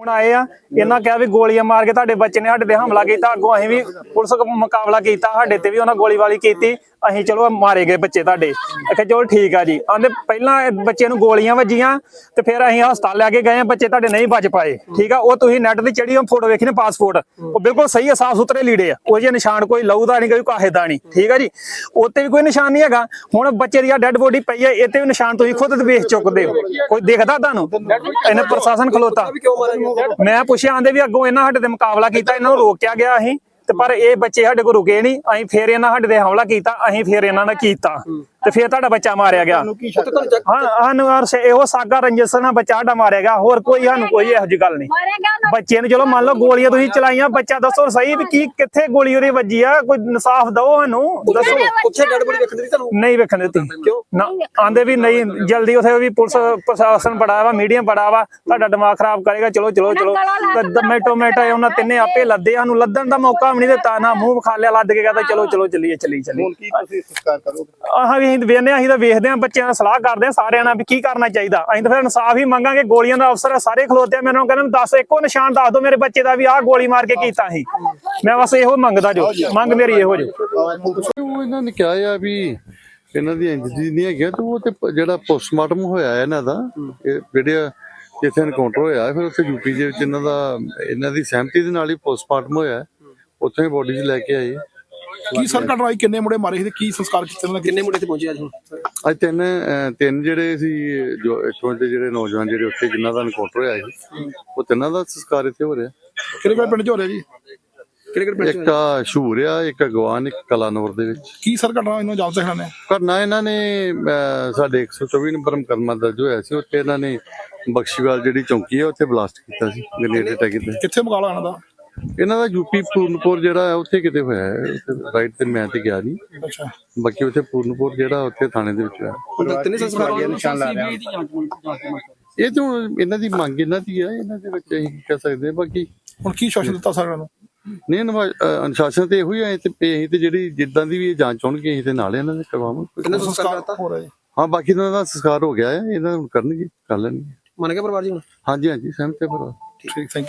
ਹੁਣ ਆਏ ਆ, ਇਹਨਾਂ ਕਿਹਾ ਵੀ ਗੋਲੀਆਂ ਮਾਰ ਕੇ ਤੁਹਾਡੇ ਬੱਚੇ ਨੇ ਸਾਡੇ ਤੇ ਹਮਲਾ ਕੀਤਾ, ਅੱਗੋਂ ਅਸੀਂ ਵੀ ਪੁਲਿਸ ਮੁਕਾਬਲਾ ਕੀਤਾ, ਸਾਡੇ ਤੇ ਵੀ ਉਹਨਾਂ ਗੋਲੀ ਵਾਲੀ ਕੀਤੀ। ਅਸੀਂ ਚਲੋ ਮਾਰੇ ਗਏ ਬੱਚੇ ਤੁਹਾਡੇ। ਅਖੇ ਚਲੋ ਠੀਕ ਆ ਜੀ। ਆਂਦੇ ਪਹਿਲਾਂ ਬੱਚੇ ਨੂੰ ਗੋਲੀਆਂ ਵੱਜੀਆਂ ਤੇ ਫਿਰ ਅਸੀਂ ਹਸਪਤਾਲ ਲੈ ਕੇ ਗਏ ਬੱਚੇ ਤੁਹਾਡੇ ਨਹੀਂ ਬਚ ਪਾਏ। ਠੀਕ ਆ? ਉਹ ਤੁਸੀਂ ਨੈਟ ਤੇ ਚੜੀ ਫੋਟੋ ਵੇਖੀ ਨੇ ਪਾਸਪੋਰਟ ਉਹ ਬਿਲਕੁਲ ਸਹੀ ਆ ਸਾਫ਼ ਸੁਥਰੇ ਲੀੜੇ ਆ। ਉਹ ਜੇ ਨਿਸ਼ਾਨ ਕੋਈ ਲਹੂ ਦਾ ਨਹੀਂ, ਕੋਈ ਕਾਹੇ ਦਾ ਨਹੀਂ। ਠੀਕ ਆ ਜੀ? ਉੱਤੇ ਵੀ ਕੋਈ ਨਿਸ਼ਾਨ ਨਹੀਂ ਹੈਗਾ। ਹੁਣ ਬੱਚੇ ਦੀ ਆ ਡੈੱਡ ਬੋਡੀ ਪਈ ਹੈ ਇੱਥੇ ਵੀ ਨਿਸ਼ਾਨ ਤੁਸੀਂ ਖੁਦ ਵੇਖ ਚੁੱਕਦੇ ਹੋ। ਕੋਈ ਦੇਖਦਾ ਤੁਹਾਨੂੰ? ਇਹਨੇ ਪ੍ਰਸ਼ਾਸਨ ਖਲੋਤਾ। ਮੈਂ ਪੁੱਛਿਆ ਆਂਦੇ ਵੀ ਅੱਗੋਂ ਇਹਨਾਂ ਸਾਡੇ ਤੇ ਮੁਕਾਬਲਾ ਕੀਤਾ, ਇਹਨਾਂ ਨੂੰ ਰੋਕਿਆ ਗਿਆ ਅਸੀਂ। ਤੇ ਪਰ ਇਹ ਬੱਚੇ ਸਾਡੇ ਕੋਲ ਰੁਕੇ ਨਹੀਂ ਅਸੀਂ ਫੇਰ ਇਹਨਾਂ ਸਾਡੇ ਤੇ ਹਮਲਾ ਕੀਤਾ ਅਸੀਂ ਫੇਰ ਇਹਨਾਂ ਨੇ ਕੀਤਾ। ਤੇ ਫੇਰ ਤੁਹਾਡਾ ਬੱਚਾ ਮਾਰਿਆ ਗਿਆ। ਹਾਂ ਸਾਨੂੰ ਯਾਰ ਸੇ- ਇਹੋ ਸਾਗਾ ਰੰਜਸ ਨਾਲ ਬੱਚਾ ਸਾਡਾ ਮਾਰਿਆ ਗਿਆ ਹੋਰ ਕੋਈ ਸਾਨੂੰ ਕੋਈ ਇਹੋ ਜਿਹੀ ਗੱਲ ਨਹੀਂ। ਬੱਚੇ ਨੂੰ ਚਲੋ ਮੰਨ ਲਓ ਗੋਲੀਆਂ ਤੁਸੀਂ ਚਲਾਈਆਂ ਬੱਚਾ ਦੱਸੋ ਸਹੀ ਵੀ ਕੀ ਕਿੱਥੇ ਗੋਲੀ ਉਹਦੀ ਵੱਜੀ ਆ? ਕੋਈ ਇਨਸਾਫ ਦਿਓ ਸਾਨੂੰ ਦੱਸੋ। ਡੈਡ ਬੋਡੀ ਵੇਖਣ ਦੀ ਤੁਹਾਨੂੰ? ਨਹੀਂ ਵੇਖਣ ਦਿੱਤੀ। ਨਾ ਆਂਦੇ ਵੀ ਨਹੀਂ ਜਲਦੀ ਉਥੇ ਵੀ ਪੁਲਿਸ ਪ੍ਰਸ਼ਾਸਨ ਬੜਾ ਵਾ ਮੀਡੀਆ ਬੜਾ ਵਾ ਤੁਹਾਡਾ ਦਿਮਾਗ ਖਰਾਬ ਕਰੇਗਾ ਚਲੋ ਚਲੋ ਚਲੋ। ਟੋਮੇਟੋ ਮੇਟੋ ਉਹਨਾਂ ਤਿੰਨੇ ਆਪੇ ਲੱਦੇ ਸਾਨੂੰ ਲੱਦਣ ਦਾ ਮੌਕਾ ਵੀ ਨਹੀਂ ਦਿੱਤਾ ਨਾ ਮੂੰਹ ਵਿਖਾ ਲਿਆ ਲੱਦ ਕੇ ਕਹਿੰਦਾ ਚਲੋ ਚਲੋ ਚੱਲੀਏ ਚੱਲੀ ਚੱਲੀ ਹੁਣ ਕੀ ਤੁਸੀਂ ਸੰਸਕਾਰ ਕਰੋਗੇ? ਆਹ ਵੀ ਅਸੀਂ ਵੇਖਦੇ ਹਾਂ ਅਸੀਂ ਤਾਂ ਵੇਖਦੇ ਹਾਂ ਬੱਚਿਆਂ ਨਾਲ ਸਲਾਹ ਕਰਦੇ ਹਾਂ ਸਾਰਿਆਂ ਨਾਲ ਵੀ ਕੀ ਕਰਨਾ ਚਾਹੀਦਾ। ਅਸੀਂ ਤਾਂ ਫਿਰ ਇਨਸਾਫ ਹੀ ਮੰਗਾਂਗੇ ਗੋਲੀਆਂ ਦਾ ਅਫਸਰ ਆ, ਸਾਰੇ ਖਲੋਤੇ ਆ ਮੈਨੂੰ ਕਹਿੰਦੇ ਦੱਸ ਇੱਕੋ ਨਿਸ਼ਾਨ ਦੱਸ ਦਿਓ ਮੇਰੇ ਬੱਚੇ ਦਾ ਵੀ ਆਹ ਗੋਲੀ ਮਾਰ ਕੇ ਕੀਤਾ ਸੀ ਮੈਂ ਬਸ ਇਹੋ ਮੰਗਦਾ ਜੋ ਮੰਗ ਮੇਰੀ ਇਹੋ ਜੋ। ਉਹ ਇਹਨਾਂ ਨੇ ਕਿਹਾ ਆ ਵੀ ਇਹਨਾਂ ਦੀ ਇੰਜਰੀ ਨਹੀਂ ਹੈਗੀ ਤੇ ਉਹ ਤੇ ਪ- ਜਿਹੜਾ ਪੋਸਟਮਾਰਟਮ ਹੋਇਆ ਹੈ ਇਹਨਾਂ ਦਾ ਇਹ ਜਿਹੜੇ ਜਿੱਥੇ ਐਨਕਾਊਂਟਰ ਹੋਇਆ ਫਿਰ ਉੱਥੇ ਯੂਪੀ ਦੇ ਵਿੱਚ ਇਹਨਾਂ ਦਾ ਇਹਨਾਂ ਦੀ ਸਹਿਮਤੀ ਦੇ ਨਾਲ ਹੀ ਪੋਸਟਮਾਰਟਮ ਹੋਇਆ ਹੈ। ਉੱਥੇ ਬੋਡੀ 'ਚ ਲੈ ਕੇ ਆਏ। ਕੀ ਸਰ ਘਟਨਾ ਹੋਈ? ਕਿੰਨੇ ਮੁੰਡੇ ਮਾਰੇ ਸੀ ਤੇ ਕੀ ਸੰਸਕਾਰ ਕੀਤੇ ਉਹਨਾਂ ਕਿੰਨੇ ਮੁੰਡੇ ਤੇ ਪਹੁੰਚੇ ਅੱਜ ਹੁਣ? ਅੱਜ ਤਿੰਨ ਅਹ, ਤਿੰਨ ਜਿਹੜੇ ਸੀ ਜੋ ਇੱਥੋਂ ਦੇ ਜਿਹੜੇ ਨੌਜਵਾਨ ਜਿਹੜੇ ਉੱਥੇ ਜਿਨ੍ਹਾਂ ਦਾ ਐਨਕਾਊਂਟਰ ਹੋਇਆ ਸੀ ਉਹ ਤਿੰਨਾਂ ਦਾ ਸੰਸਕਾਰ ਇੱਥੇ ਹੋ ਰਿਹਾ। ਕਿਹੜੇ ਕਿਹੜੇ ਪਿੰਡ ਚ ਹੋ ਰਿਹਾ ਜੀ? ਕਿਹੜੇ ਕਿਹੜੇ ਪਿੰਡ ਇੱਕ ਆ ਸ਼ੂਰ ਆ ਇੱਕ ਅਗਵਾਨ ਇੱਕ ਕਲਾਨੌਰ ਦੇ ਵਿੱਚ। ਕੀ ਸਰ ਘਟਨਾ ਇਹਨੂੰ ਜਾਣ ਸਕਦੇ ਨੇ ਕਰਨਾ ਇਹਨਾਂ ਨੇ ਅਹ, ਸਾਡੇ 124 ਨੰਬਰ ਮੁਕੱਦਮਾ ਦਰਜ ਹੋਇਆ ਸੀ ਉੱਥੇ ਇਹਨਾਂ ਨੇ ਬਖਸ਼ੀਵਾਲ ਜਿਹੜੀ ਚੌਂਕੀ ਹੈ ਉੱਥੇ ਬਲਾਸਟ ਕੀਤਾ ਸੀ ਗ੍ਰੇਨੇਡ ਅਟੈਕ ਤੇ ਕਿੱਥੇ ਮੁਕਾਬਲਾ ਇਹਨਾਂ ਦਾ? ਇਹਨਾਂ ਦਾ ਯੂਪੀ ਪੂਰਨਪੁਰ ਜਿਹੜਾ ਹੈ ਉੱਥੇ ਕਿਤੇ ਹੋਇਆ ਹੈ ਰਾਈਟ ਤੇ ਮੈਂ ਤੇ ਗਿਆ ਨਹੀਂ। ਅੱਛਾ। ਬਾਕੀ ਉੱਥੇ ਪੂਰਨਪੁਰ ਜਿਹੜਾ ਉੱਥੇ ਥਾਣੇ ਦੇ ਵਿੱਚ ਹੈ ਹੁਣ ਤਿੰਨੇ ਸੰਸਕਾਰ ਹੋਏ ਨਿਸ਼ਾਨ ਲਾ ਰਿਹਾ ਇਹ ਤਾਂ ਹੁਣ ਇਹਨਾਂ ਦੀ ਮੰਗ ਇਹਨਾਂ ਦੀ ਹੈ ਇਹਨਾਂ ਦੇ ਵਿੱਚ ਅਸੀਂ ਕੀ ਕਹਿ ਸਕਦੇ ਹਾਂ ਬਾਕੀ ਹੁਣ ਕੀ ਸ਼ਾਸਨ ਦਿੱਤਾ ਸਰ ਇਹਨਾਂ ਨੂੰ? ਨਹੀਂ ਅਨੁਸ਼ਾਸਨ ਤੇ ਇਹੋ ਹੀ ਹੈ ਤੇ ਅਸੀਂ ਤੇ ਜਿਹੜੀ ਜਿੱਦਾਂ ਦੀ ਵੀ ਇਹ ਜਾਂਚ ਹੋਣਗੇ ਅਸੀਂ ਤੇ ਨਾਲ ਇਹਨਾਂ ਦੇ ਕਰਵਾਵਾਂਗੇ। ਤਿੰਨੇ ਸੰਸਕਾਰ ਸੰਸਕਾਰ ਕਰਤਾ ਹੋ ਰਿਹਾ ਹਾਂ ਬਾਕੀ ਇਹਨਾਂ ਦਾ ਸੰਸਕਾਰ ਹੋ ਗਿਆ ਹੈ ਇਹਨਾਂ ਹੁਣ ਕਰਨਗੇ ਕਰ ਲੈਣਗੇ। ਮੰਨ ਗਿਆ ਪਰਿਵਾਰ ਜੀ ਹੁਣ? ਹਾਂਜੀ ਹਾਂਜੀ ਸਹਿਮਤ ਹੈ ਪਰ ਠੀਕ ਥੈਂਕ ਯੂ